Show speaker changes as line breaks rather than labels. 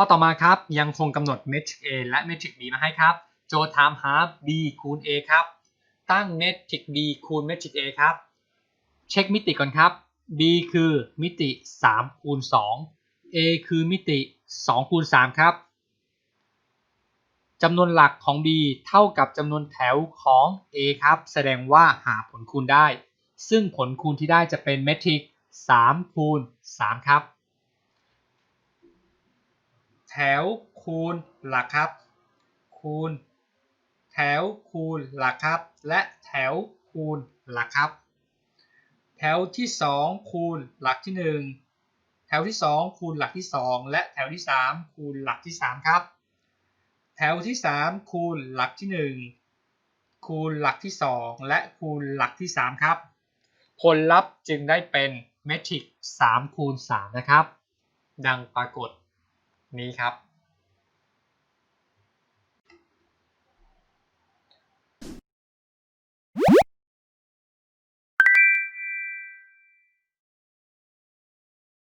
ข้อต่อมาครับยังคงกำหนดเมทริก A และเมทริก B มาให้ครับ โจทย์ถามหา B คูณ A ครับ ตั้งเมทริก B คูณเมทริก A ครับ เช็คมิติก่อนครับ B คือมิติ3คูณ2 A คือมิติ2คูณ3ครับจำนวนหลักของ B เท่ากับจำนวนแถวของ A ครับ แสดงว่าหาผลคูณได้ ซึ่งผลคูณที่ได้จะเป็นเมทริก3คูณ3ครับ แถวคูณหลักครับ คูณ แถวคูณหลักครับ และแถวคูณหลักครับ แถวที่ 2 คูณหลักที่ 1 แถวที่ 2 คูณหลักที่ 2 และแถวที่ 3 คูณหลักที่ 3 ครับ แถวที่ 3 คูณหลักที่ 1 คูณหลักที่ 2 และคูณหลักที่ 3 ครับ ผลลัพธ์จึงได้เป็นเมทริกซ์3คูณ3นะครับ ดังปรากฏ นี้ครับ